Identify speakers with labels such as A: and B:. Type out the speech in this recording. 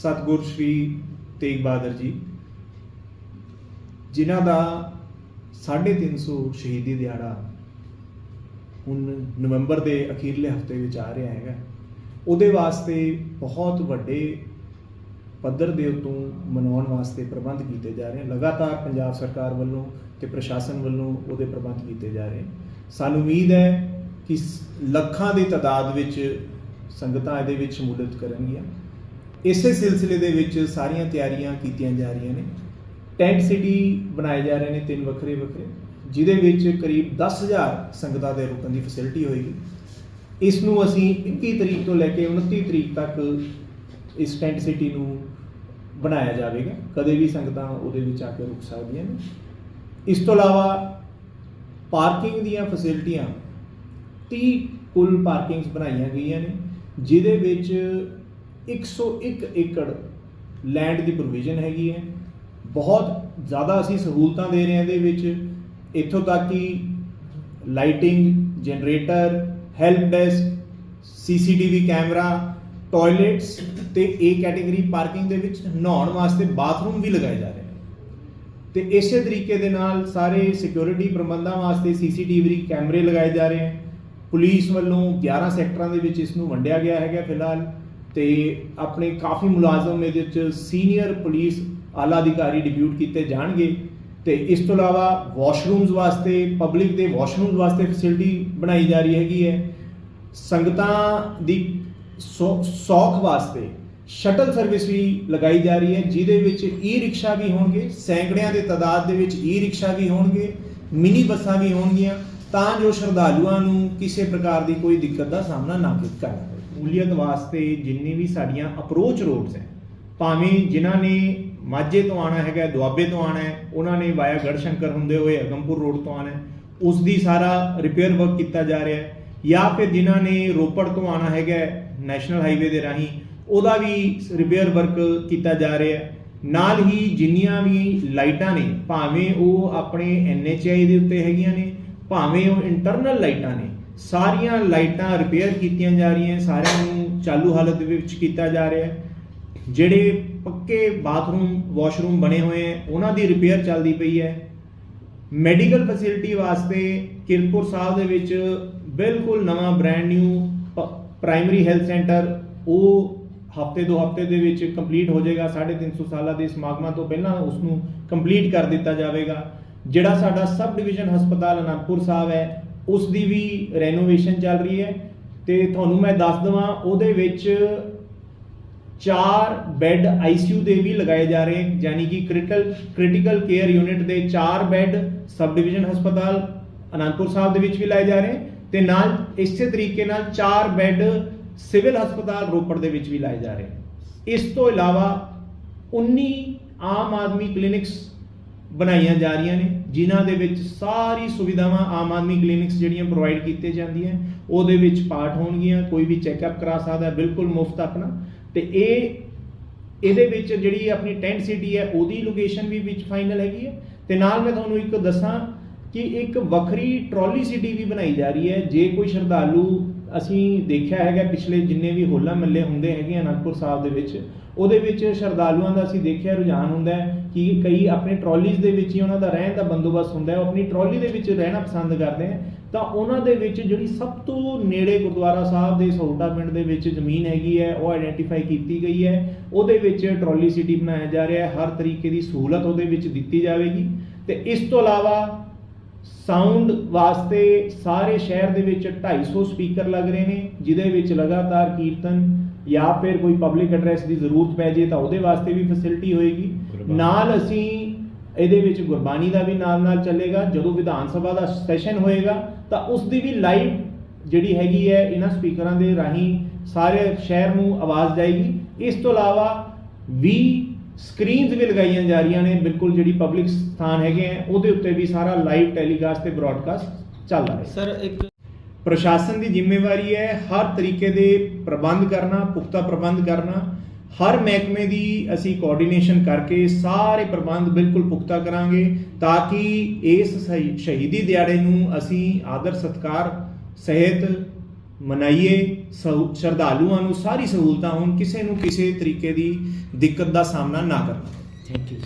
A: ਸਤਿਗੁਰ ਸ੍ਰੀ ਤੇਗ ਬਹਾਦਰ ਜੀ, ਜਿਨ੍ਹਾਂ ਦਾ 350 ਸ਼ਹੀਦੀ ਦਿਹਾੜਾ ਹੁਣ ਨਵੰਬਰ ਦੇ ਅਖੀਰਲੇ ਹਫ਼ਤੇ ਵਿੱਚ ਆ ਰਿਹਾ ਹੈਗਾ। ਉਹਦੇ ਵਾਸਤੇ ਬਹੁਤ ਵੱਡੇ ਪੱਧਰ ਦੇ ਉਤੋਂ ਮਨਾਉਣ ਵਾਸਤੇ ਪ੍ਰਬੰਧ ਕੀਤੇ ਜਾ ਰਹੇ ਹਨ। ਲਗਾਤਾਰ ਪੰਜਾਬ ਸਰਕਾਰ ਵੱਲੋਂ ਤੇ ਪ੍ਰਸ਼ਾਸਨ ਵੱਲੋਂ ਉਹਦੇ ਪ੍ਰਬੰਧ ਕੀਤੇ ਜਾ ਰਹੇ ਸਾਨੂੰ ਉਮੀਦ ਹੈ ਕਿ ਸ- ਲੱਖਾਂ ਦੀ ਤਾਦਾਦ ਵਿੱਚ ਸੰਗਤਾਂ ਇਹਦੇ ਵਿੱਚ ਸ਼ਮੂਲੀਅਤ ਕਰਨਗੀਆਂ। ਇਸੇ ਸਿਲਸਿਲੇ ਦੇ ਵਿੱਚ ਸਾਰੀਆਂ ਤਿਆਰੀਆਂ ਕੀਤੀਆਂ ਜਾ ਰਹੀਆਂ ਨੇ। ਟੈਂਟ ਸਿਟੀ ਬਣਾਏ ਜਾ ਰਹੇ ਨੇ ਤਿੰਨ ਵੱਖਰੇ ਵੱਖਰੇ, ਜਿਹਦੇ ਵਿੱਚ ਕਰੀਬ 10000 ਸੰਗਤਾਂ ਦੇ ਰੁਕਣ ਦੀ ਫੈਸਿਲਿਟੀ ਹੋਏਗੀ। ਇਸ ਨੂੰ ਅਸੀਂ 21 ਤਰੀਕ ਤੋਂ ਲੈ ਕੇ 29 ਤਰੀਕ ਤੱਕ ਇਸ ਟੈਂਟ ਸਿਟੀ ਨੂੰ ਬਣਾਇਆ ਜਾਵੇਗਾ। ਕਦੇ ਵੀ ਸੰਗਤਾਂ ਉਹਦੇ ਵਿੱਚ ਆ ਕੇ ਰੁਕ ਸਕਦੀਆਂ ਨੇ। ਇਸ ਤੋਂ ਇਲਾਵਾ ਪਾਰਕਿੰਗ ਦੀਆਂ ਫੈਸਿਲਿਟੀਆਂ 30 ਕੁੱਲ ਪਾਰਕਿੰਗਸ ਬਣਾਈਆਂ ਗਈਆਂ ਨੇ, ਜਿਹਦੇ ਵਿੱਚ 101 ਏਕੜ ਲੈਂਡ ਦੀ ਪ੍ਰੋਵੀਜ਼ਨ ਹੈਗੀ ਹੈ। ਬਹੁਤ ਜ਼ਿਆਦਾ ਅਸੀਂ ਸਹੂਲਤਾਂ ਦੇ ਰਹੇ ਹਾਂ ਇਹਦੇ ਵਿੱਚ। ਇੱਥੋਂ ਤੱਕ ਕਿ lighting generator help desk CCTV camera toilets ਤੇ ਏ ਕੈਟਾਗਰੀ ਪਾਰਕਿੰਗ ਦੇ ਵਿੱਚ ਨਹਾਉਣ ਵਾਸਤੇ ਬਾਥਰੂਮ ਵੀ ਲਗਾਏ ਜਾ ਰਹੇ ਨੇ। ਤੇ ਇਸੇ ਤਰੀਕੇ ਦੇ ਨਾਲ ਸਾਰੇ ਸਿਕਿਉਰਿਟੀ ਪ੍ਰਬੰਧਾਂ ਵਾਸਤੇ ਸੀਸੀਟੀਵੀ ਕੈਮਰੇ ਲਗਾਏ ਜਾ ਰਹੇ ਹਨ ਪੁਲਿਸ ਵੱਲੋਂ 11 ਸੈਕਟਰਾਂ ਦੇ ਵਿੱਚ ਇਸ ਨੂੰ ਵੰਡਿਆ ਗਿਆ ਹੈਗਾ ਫਿਲਹਾਲ। ਤੇ ਆਪਣੇ ਕਾਫੀ ਮੁਲਾਜ਼ਮ ਇਹਦੇ ਵਿੱਚ ਸੀਨੀਅਰ ਪੁਲਿਸ ਆਲਾ ਅਧਿਕਾਰੀ ਡਿਪਿਊਟ ਕੀਤੇ ਜਾਣਗੇ ਤੇ ਇਸ ਤੋਂ ਇਲਾਵਾ ਵਾਸ਼ਰੂਮਸ ਵਾਸਤੇ, ਪਬਲਿਕ ਦੇ ਵਾਸ਼ਰੂਮਸ ਵਾਸਤੇ ਫੈਸਿਲਿਟੀ ਬਣਾਈ ਜਾ ਰਹੀ ਹੈਗੀ ਹੈ। ਸੰਗਤਾਂ ਦੀ ਸੌ- ਸੌਖ ਵਾਸਤੇ ਸ਼ਟਲ ਸਰਵਿਸ ਵੀ ਲਗਾਈ ਜਾ ਰਹੀ ਹੈ, ਜਿਹਦੇ ਵਿੱਚ ਈ ਰਿਕਸ਼ਾ ਵੀ ਹੋਣਗੇ, ਸੈਂਕੜਿਆਂ ਦੇ ਤਾਦਾਦ ਦੇ ਵਿੱਚ ਈ ਰਿਕਸ਼ਾ ਵੀ ਹੋਣਗੇ ਮਿਨੀ ਬੱਸਾਂ ਵੀ ਹੋਣਗੀਆਂ। ਤਾਂ ਜੋ ਸ਼ਰਧਾਲੂਆਂ ਨੂੰ ਕਿਸੇ ਪ੍ਰਕਾਰ ਦੀ ਕੋਈ ਦਿੱਕਤ ਦਾ ਸਾਹਮਣਾ ਨਾ ਕਰਨਾ ਪਵੇ ਮੂਲੀਅਤ ਵਾਸਤੇ ਜਿੰਨੀ ਵੀ ਸਾਡੀਆਂ ਅਪਰੋਚ ਰੋਡਸ ਹੈ, ਭਾਵੇਂ ਜਿਨ੍ਹਾਂ ਨੇ ਮਾਝੇ ਤੋਂ ਆਣਾ ਹੈਗਾ, ਦੁਆਬੇ ਤੋਂ ਆਣਾ ਹੈ, ਉਹਨਾਂ ਨੇ ਵਾਇਆ ਗੜਸ਼ੰਕਰ ਹੁੰਦੇ ਹੋਏ ਅਗੰਪੁਰ ਰੋਡ ਤੋਂ ਆਣਾ ਉਸ ਦੀ ਸਾਰਾ ਰਿਪੇਅਰ ਵਰਕ ਕੀਤਾ ਜਾ ਰਿਹਾ ਹੈ, ਜਾਂ ਫਿਰ ਜਿਨ੍ਹਾਂ ਨੇ ਰੋਪੜ ਤੋਂ ਆਣਾ ਹੈਗਾ ਨੈਸ਼ਨਲ ਹਾਈਵੇ ਦੇ ਰਾਹੀਂ, ਉਹਦਾ ਵੀ ਰਿਪੇਅਰ ਵਰਕ ਕੀਤਾ ਜਾ ਰਿਹਾ ਹੈ। ਨਾਲ ਹੀ ਜਿੰਨੀਆਂ ਵੀ ਲਾਈਟਾਂ ਨੇ, ਭਾਵੇਂ ਉਹ ਆਪਣੇ ਐਨਐਚਆਈ ਦੇ ਉੱਤੇ ਹੈਗੀਆਂ ਨੇ ਭਾਵੇਂ ਉਹ ਇੰਟਰਨਲ ਲਾਈਟਾਂ ਨੇ, ਸਾਰੀਆਂ ਲਾਈਟਾਂ ਰਿਪੇਅਰ ਕੀਤੀਆਂ ਜਾ ਰਹੀਆਂ, ਸਾਰਿਆਂ ਨੂੰ ਚਾਲੂ ਹਾਲਤ ਦੇ ਵਿੱਚ ਕੀਤਾ ਜਾ ਰਿਹਾ ਹੈ। ਜਿਹੜੇ ਪੱਕੇ ਬਾਥਰੂਮ ਵਾਸ਼ਰੂਮ ਬਣੇ ਹੋਏ ਹੈ, ਉਹਨਾਂ ਦੀ ਰਿਪੇਅਰ ਚੱਲਦੀ ਪਈ ਹੈ। ਮੈਡੀਕਲ ਫੈਸਿਲਿਟੀ ਵਾਸਤੇ ਕਿਰਤਪੁਰ ਸਾਹਿਬ ਦੇ ਵਿੱਚ ਬਿਲਕੁਲ ਨਵਾਂ brand new primary health centre ਉਹ ਹਫ਼ਤੇ ਦੋ ਹਫ਼ਤੇ ਦੇ ਵਿੱਚ ਕੰਪਲੀਟ ਹੋ ਜਾਏਗਾ। 350 ਸਾਲਾਂ ਦੇ ਸਮਾਗਮਾਂ ਤੋਂ ਪਹਿਲਾਂ ਉਸ ਨੂੰ ਕੰਪਲੀਟ ਕਰ ਦਿੱਤਾ ਜਾਵੇਗਾ। ਜਿਹੜਾ ਸਾਡਾ ਸਬ ਡਿਵੀਜ਼ਨ ਹਸਪਤਾਲ ਅਨੰਦਪੁਰ ਸਾਹਿਬ ਹੈ ਉਸ ਦੀ ਵੀ ਰੈਨੋਵੇਸ਼ਨ ਚੱਲ ਰਹੀ ਹੈ। ਤੇ ਤੁਹਾਨੂੰ ਮੈਂ ਦੱਸ ਦਵਾਂ, ਉਹਦੇ ਵਿੱਚ ਚਾਰ ਬੈੱਡ ਆਈਸੀਯੂ ਦੇ ਵੀ ਲਗਾਏ ਜਾ ਰਹੇ ਹਨ, ਯਾਨੀ ਕਿ ਕ੍ਰਿਟੀਕਲ ਕ੍ਰਿਟੀਕਲ ਕੇਅਰ ਯੂਨਿਟ ਦੇ ਚਾਰ ਬੈੱਡ ਸਬ ਡਿਵੀਜ਼ਨ ਹਸਪਤਾਲ ਅਨੰਦਪੁਰ ਸਾਹਿਬ ਦੇ ਵਿੱਚ ਵੀ ਲਾਏ ਜਾ ਰਹੇ ਹਨ ਤੇ ਨਾਲ ਇਸੇ ਤਰੀਕੇ ਨਾਲ ਚਾਰ ਬੈੱਡ ਸਿਵਲ ਹਸਪਤਾਲ ਰੋਪੜ ਦੇ ਵਿੱਚ ਵੀ ਲਾਏ ਜਾ ਰਹੇ ਇਸ ਤੋਂ ਇਲਾਵਾ 19 ਆਮ ਆਦਮੀ ਕਲੀਨਿਕਸ ਬਣਾਈਆਂ ਜਾ ਰਹੀਆਂ ਨੇ, ਜਿਨ੍ਹਾਂ ਦੇ ਵਿੱਚ ਸਾਰੀ ਸੁਵਿਧਾਵਾਂ ਆਮ ਆਦਮੀ ਕਲੀਨਿਕਸ ਜਿਹੜੀਆਂ ਪ੍ਰੋਵਾਈਡ ਕੀਤੇ ਜਾਂਦੀਆਂ, ਉਹਦੇ ਵਿੱਚ ਪਾਰਟ ਹੋਣਗੀਆਂ, ਕੋਈ ਵੀ ਚੈੱਕਅਪ ਕਰਾ ਸਕਦਾ, ਬਿਲਕੁਲ ਮੁਫਤ ਆਪਣਾ। ਤੇ ਇਹ, ਇਹਦੇ ਵਿੱਚ ਜਿਹੜੀ ਆਪਣੀ ਟੈਂਟ ਸਿਟੀ ਹੈ, ਉਹਦੀ ਲੋਕੇਸ਼ਨ ਵੀ ਵਿੱਚ ਫਾਈਨਲ ਹੈਗੀ ਹੈ। ਤੇ ਨਾਲ ਮੈਂ ਤੁਹਾਨੂੰ ਇੱਕ ਦੱਸਾਂ ਕਿ ਇੱਕ ਵੱਖਰੀ ਟਰਾਲੀ ਸਿਟੀ ਵੀ ਬਣਾਈ ਜਾ ਰਹੀ ਹੈ। ਜੇ ਕੋਈ ਸ਼ਰਧਾਲੂ ਅਸੀਂ ਦੇਖਿਆ ਹੈਗਾ, ਪਿਛਲੇ ਜਿੰਨੇ ਵੀ ਹੋਲਾ ਮੱਲੇ ਹੁੰਦੇ ਹੈਗੇ ਅਨੰਦਪੁਰ ਸਾਹਿਬ ਦੇ ਵਿੱਚ, ਉਹਦੇ ਵਿੱਚ ਸ਼ਰਧਾਲੂਆਂ ਦਾ ਅਸੀਂ ਦੇਖਿਆ ਰੁਝਾਨ ਹੁੰਦਾ ਹੈ ਕਿ ਕਈ ਆਪਣੇ ਟਰਾਲੀਜ਼ ਦੇ ਵਿੱਚ ਹੀ ਉਹਨਾਂ ਦਾ ਰਹਿਣ ਦਾ ਬੰਦੋਬਸਤ ਹੁੰਦਾ ਹੈ। ਉਹ ਆਪਣੀ ਟਰਾਲੀ ਦੇ ਵਿੱਚ ਰਹਿਣਾ ਪਸੰਦ ਕਰਦੇ ਆ ਤਾਂ ਉਹਨਾਂ ਦੇ ਵਿੱਚ ਜਿਹੜੀ ਸਭ ਤੋਂ ਨੇੜੇ ਗੁਰਦੁਆਰਾ ਸਾਹਿਬ ਦੇ ਸੌਟਾ ਪਿੰਡ ਦੇ ਵਿੱਚ ਜ਼ਮੀਨ ਹੈਗੀ ਹੈ, ਉਹ ਆਇਡੈਂਟੀਫਾਈ ਕੀਤੀ ਗਈ ਹੈ। ਉਹਦੇ ਵਿੱਚ ਟਰਾਲੀ ਸਿਟੀ ਬਣਾਇਆ ਜਾ ਰਿਹਾ ਹੈ। ਹਰ ਤਰੀਕੇ ਦੀ ਸਹੂਲਤ ਉਹਦੇ ਵਿੱਚ ਦਿੱਤੀ ਜਾਵੇਗੀ। ਤੇ ਇਸ ਤੋਂ ਇਲਾਵਾ ਸਾਊਂਡ ਵਾਸਤੇ ਸਾਰੇ ਸ਼ਹਿਰ ਦੇ ਵਿੱਚ 250 ਸਪੀਕਰ ਲੱਗ ਰਹੇ ਨੇ ਜਿਹਦੇ ਵਿੱਚ ਲਗਾਤਾਰ ਕੀਰਤਨ ਜਾਂ ਫਿਰ ਕੋਈ ਪਬਲਿਕ ਐਡਰੈਸ ਦੀ ਜ਼ਰੂਰਤ ਪੈ ਜੇ ਤਾਂ ਉਹਦੇ ਵਾਸਤੇ ਵੀ ਫੈਸਿਲਿਟੀ ਹੋਏਗੀ। ਨਾਲ ਅਸੀਂ ਇਹਦੇ ਵਿੱਚ ਗੁਰਬਾਣੀ ਦਾ ਵੀ ਨਾਲ ਨਾਲ ਚੱਲੇਗਾ ਜਦੋਂ ਵਿਧਾਨ ਸਭਾ ਦਾ ਸੈਸ਼ਨ ਹੋਏਗਾ ਤਾਂ ਉਸ ਦੀ ਵੀ ਲਾਈਵ ਜਿਹੜੀ ਹੈਗੀ ਹੈ ਇਹਨਾਂ ਸਪੀਕਰਾਂ ਦੇ ਰਾਹੀਂ ਸਾਰੇ ਸ਼ਹਿਰ ਨੂੰ ਆਵਾਜ਼ ਜਾਏਗੀ ਇਸ ਤੋਂ ਇਲਾਵਾ 20 ਸਕਰੀਨਸ ਵੀ ਲਗਾਈਆਂ ਜਾ ਰਹੀਆਂ ਨੇ ਬਿਲਕੁਲ ਜਿਹੜੀ ਪਬਲਿਕ ਸਥਾਨ ਹੈਗੇ ਆ ਉਹਦੇ ਉੱਤੇ ਵੀ ਸਾਰਾ ਲਾਈਵ ਟੈਲੀਕਾਸਟ ਤੇ ਬ੍ਰਾਡਕਾਸਟ ਚੱਲਦਾ ਹੈ
B: ਸਰ ਇੱਕ
A: ਪ੍ਰਸ਼ਾਸਨ ਦੀ ਜ਼ਿੰਮੇਵਾਰੀ ਹੈ ਹਰ ਤਰੀਕੇ ਦੇ ਪ੍ਰਬੰਧ ਕਰਨਾ ਪੁਖਤਾ ਪ੍ਰਬੰਧ ਕਰਨਾ। ਹਰ ਮਹਿਕਮੇ ਦੀ ਅਸੀਂ ਕੋਆਰਡੀਨੇਸ਼ਨ ਕਰਕੇ ਸਾਰੇ ਪ੍ਰਬੰਧ ਬਿਲਕੁਲ ਪੁਖਤਾ ਕਰਾਂਗੇ ਤਾਂ ਕਿ ਇਸ ਸ਼ਹੀ- ਸ਼ਹੀਦੀ ਦਿਹਾੜੇ ਨੂੰ ਅਸੀਂ ਆਦਰ ਸਤਕਾਰ ਸਹਿਤ ਮਨਾਈਏ, ਸਹੂ- ਸ਼ਰਧਾਲੂਆਂ ਨੂੰ ਸਾਰੀ ਸਹੂਲਤਾਂ ਹੋਣ, ਕਿਸੇ ਨੂੰ ਕਿਸੇ ਤਰੀਕੇ ਦੀ ਦਿੱਕਤ ਦਾ ਸਾਹਮਣਾ ਨਾ ਕਰਨਾ।
C: Thank you